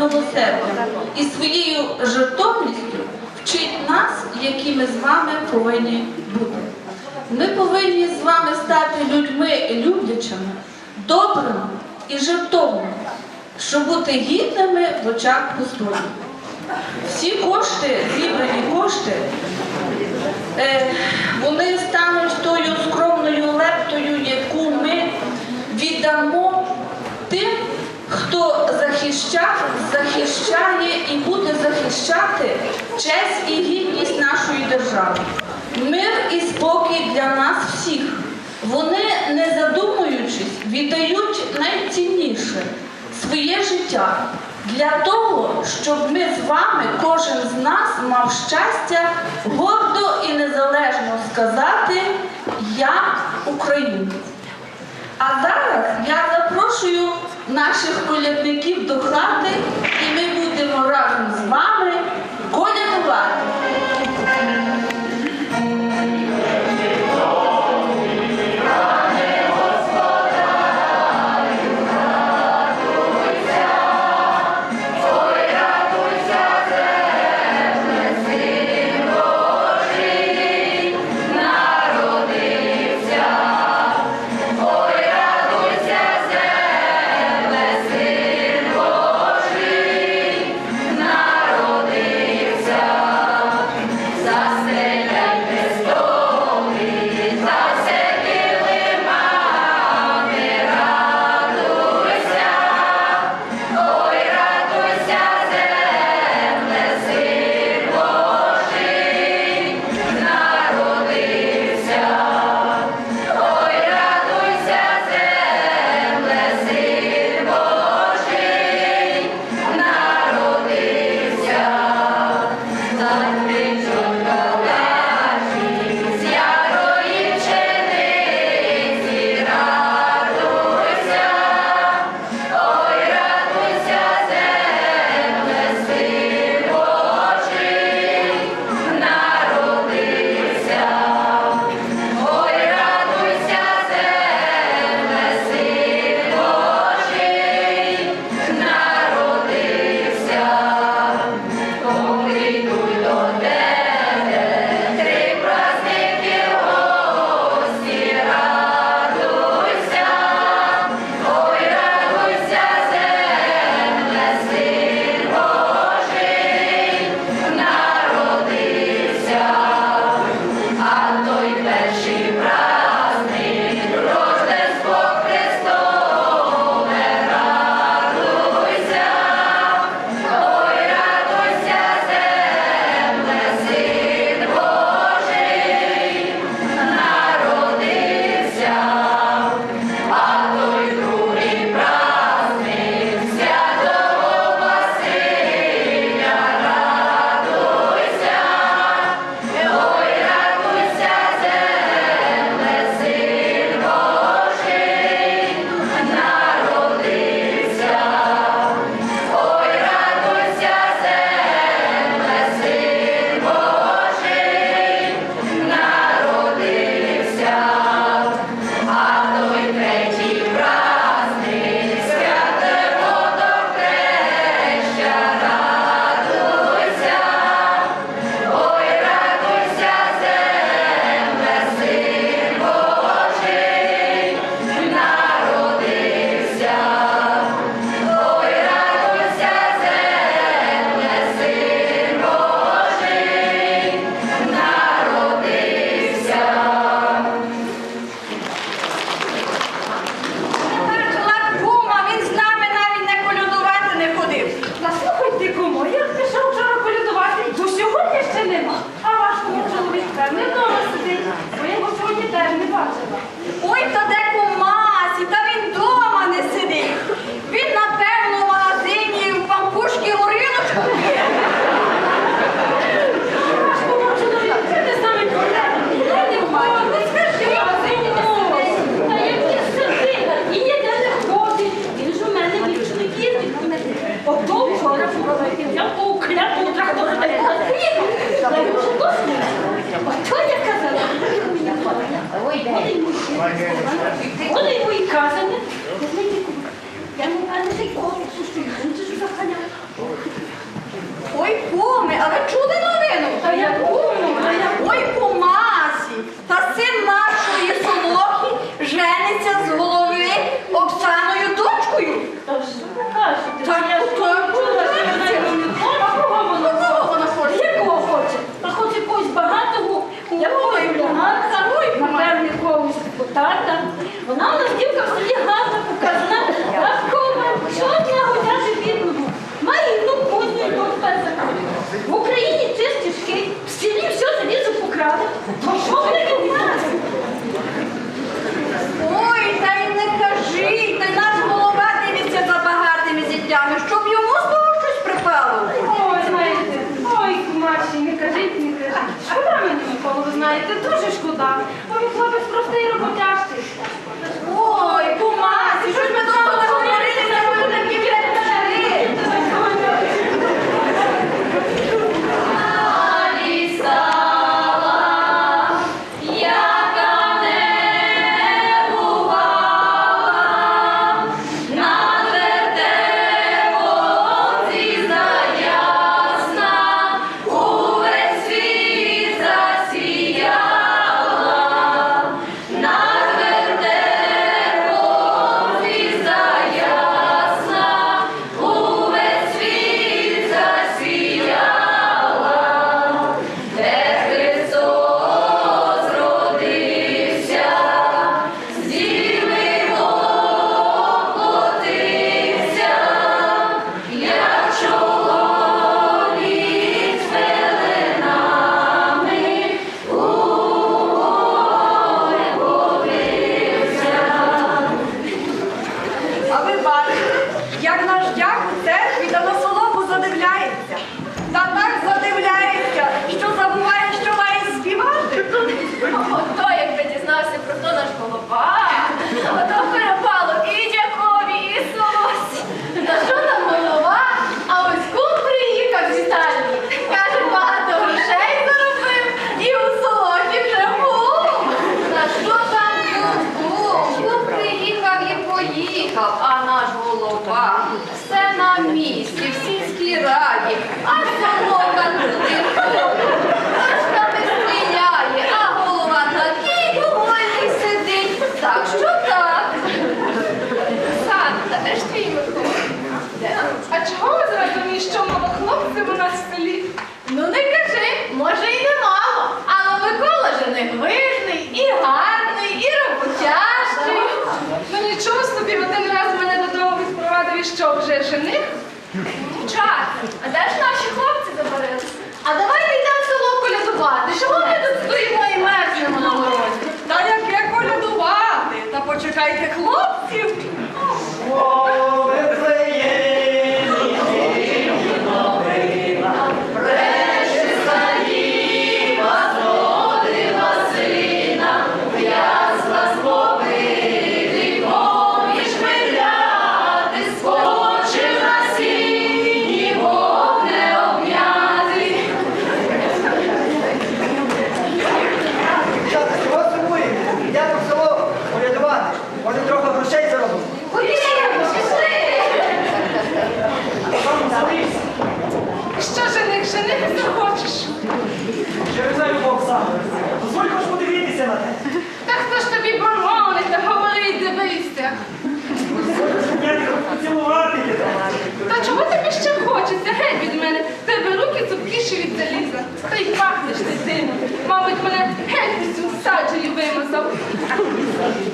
милосердям і своєю жертовністю вчить нас, які ми з вами повинні бути. Ми повинні з вами стати людьми люблячими, добрими і жертовними, щоб бути гідними в очах Господніх. Всі кошти, зібрані кошти, е, вони стануть тою скромною лептою, яку ми віддамо тим, хто захищав, захищає і буде захищати честь і гідність нашої держави. Мир і спокій для нас всіх. Вони, не задумуючись, віддають найцінніше своє життя для того, щоб ми з вами, кожен з нас, мав щастя гордо і незалежно сказати Я українець. А зараз я запрошую наших колядників до хати, 나 수업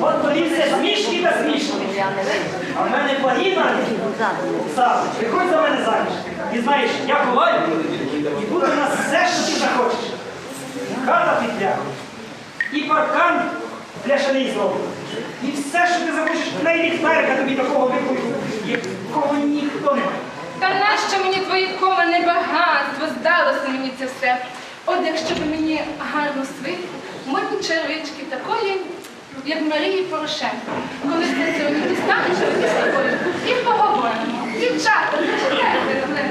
От тобі все смішки та смішки. А в мене погіна Саш, Приходь за мене заміж. І знаєш, я ховаю і буде в нас все, що ти захочеш. Хата під і паркан для шалій зроблено. І все, що ти захочеш, навіть ліхтарика тобі такого викую, якого ніхто не має. Та нащо мені твої кома багатство здалося мені це все. От якщо б мені гарну свитку, модні червички такої як Марії Порошенко. Коли ти станеш, ми з тобою і поговоримо. Дівчата, зачекайте.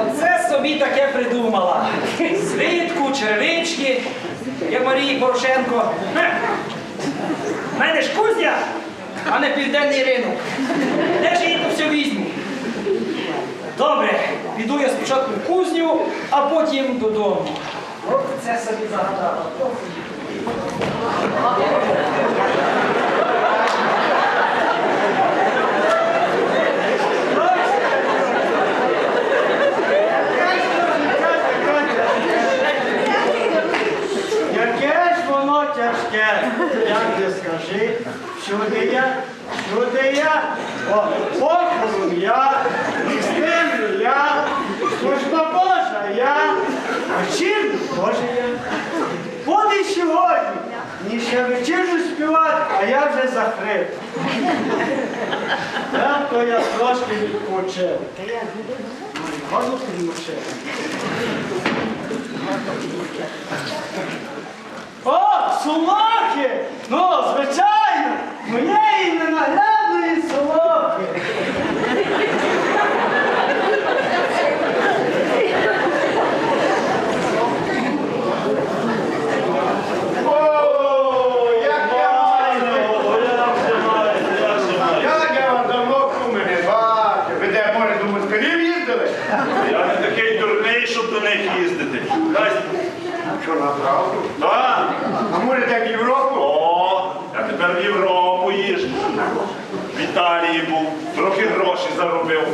Оце собі таке придумала. Звідку, червички, Я Марії Порошенко. Е, У мене ж кузня, а не південний ринок. Де ж її то все візьму? Добре, піду я спочатку в кузню, а потім додому. От це собі загадала. Як ти скажи, всюди я, всюди я, похорон я, містину я, служба Божа я, а чим Божа я. От сьогодні, ні ще вечірню співати, а я вже захрип. Так то я трошки відпочив. Можу підмочити? О, сумахи! Ну, звичайно, моєї ненаглядної солохи. О, як я маю! Як я вам давно куми не бачив. Ви де, може, до москалів їздили? Я не такий дурний, щоб до них їздити. Дай. Що, направду? Так. А може, де в Європу? О, я тепер в Європу їжджу. В Італії був, трохи грошей заробив.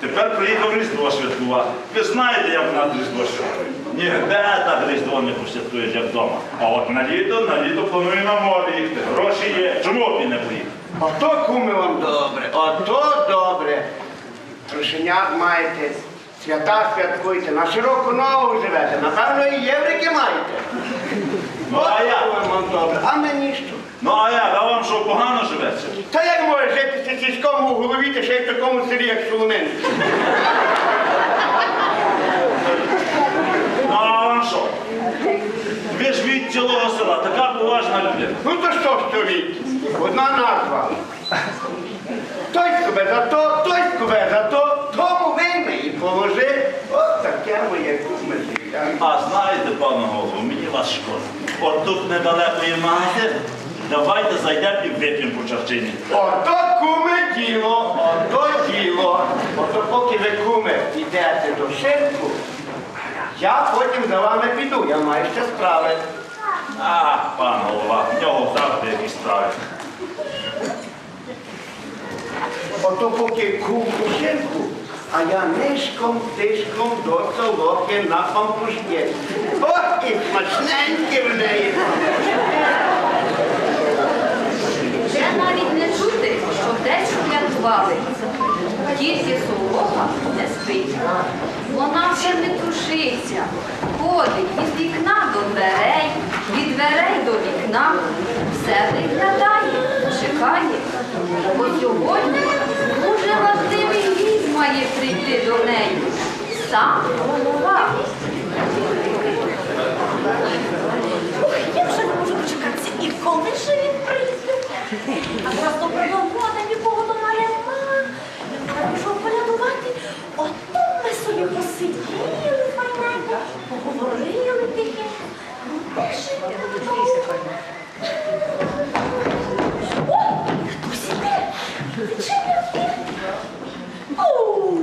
Тепер приїхав Різдво святкувати. Ви знаєте, як в нас Різдво святкує? Ніде так Різдво не посвяткуєш, як вдома. А от на літо, на літо планую на море їхати. Гроші є. Чому б і не поїхати? Ото куми вам добре, ото добре. Трошенят маєте, свята святкуєте, на широку ногу живете, напевно, і єврики маєте. Ну, а я? Добре. А мені що? Ну а як, а вам що, погано живеться? Та як може жити сільському у голові, та ще й в такому селі, як Соломин? Ну а вам що? Ви ж від цілого села, така поважна людина. Ну то що ж то від? Одна назва. Той скубе за то, той скубе за то, і положи. От таке моє куме. А знаєте, пане голову, мені вас шкода. От тут недалеко є магазин. Давайте зайдемо і вип'ємо по чарчині. Ото куме діло, ото діло. Ото поки ви куме йдете до шинку, я потім за вами піду, я маю ще справи. А, пан голова, в нього завжди якісь справи. Ото поки кум у шинку, а я нишком тишком до солохи на пампушні. Ох, і смачненькі в неї. Вже навіть не чути, що десь клятвали. Тільки солоха не спить. Вона вже не трушиться, ходить від вікна до дверей, від дверей до вікна, все виглядає, чекає. Бо сьогодні дуже важливий гість має прийти до неї. Сам голова. Я вже не можу дочекатися. І коли ж він прийде? А просто придовода нікого дома нема. Я пішов полядувати. Ото ми собі посиділи файненько, поговорили тихенько. Ну, де ж хтось іде. Відчиняти. Оу,